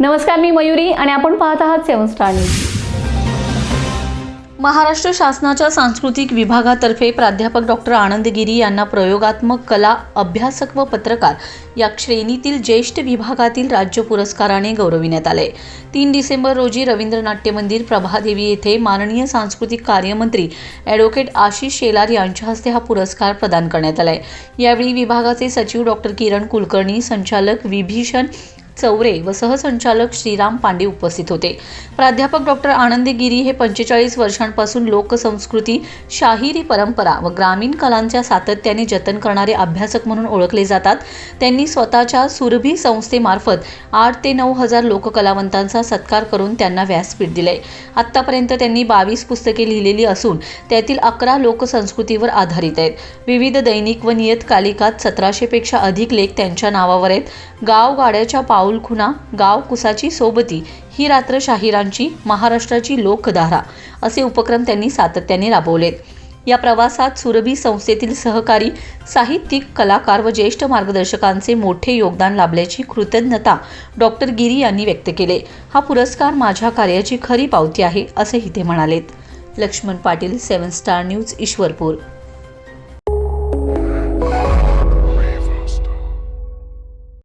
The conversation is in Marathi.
नमस्कार मी मयुरी आणि आपण पाहत आहात सेवन स्टार न्यूज. महाराष्ट्र शासनाच्या सांस्कृतिक विभागातर्फे प्राध्यापक डॉक्टर आनंद गिरी यांना प्रयोगात्मक कला अभ्यासक व पत्रकार या श्रेणीतील ज्येष्ठ विभागातील राज्य पुरस्काराने गौरविण्यात आले. तीन डिसेंबर रोजी रवींद्र नाट्य मंदिर प्रभादेवी येथे माननीय सांस्कृतिक कार्यमंत्री ॲडव्होकेट आशिष शेलार यांच्या हस्ते हा पुरस्कार प्रदान करण्यात आला आहे यावेळी विभागाचे सचिव डॉक्टर किरण कुलकर्णी संचालक विभीषण चौरे व सहसंचालक श्रीराम पांडे उपस्थित होते. प्राध्यापक डॉक्टर आनंद गिरी हे पंचेचाळीस वर्षांपासून लोकसंस्कृती शाहिरी परंपरा व ग्रामीण कलांच्या सातत्याने जतन करणारे अभ्यासक म्हणून ओळखले जातात. त्यांनी स्वतःच्या सुरभी संस्थेमार्फत आठ ते नऊ हजार लोककलावंतांचा सत्कार करून त्यांना व्यासपीठ दिले. आत्तापर्यंत त्यांनी बावीस पुस्तके लिहिलेली असून त्यातील अकरा लोकसंस्कृतीवर आधारित आहेत. विविध दैनिक व नियतकालिकात सतराशेपेक्षा अधिक लेख त्यांच्या नावावर आहेत. गाव गाड्याच्या गाव कुसाची सोबती ही रात्र शाहिरांची महाराष्ट्राची लोकधारा असे उपक्रम त्यांनी सातत्याने राबवलेत. या प्रवासात सुरभी संस्थेतील सहकारी साहित्यिक कलाकार व ज्येष्ठ मार्गदर्शकांचे मोठे योगदान लाभल्याची कृतज्ञता डॉक्टर गिरी यांनी व्यक्त केले. हा पुरस्कार माझ्या कार्याची खरी पावती आहे असेही ते म्हणालेत. Laxman Patil seven star news Ishwarpur.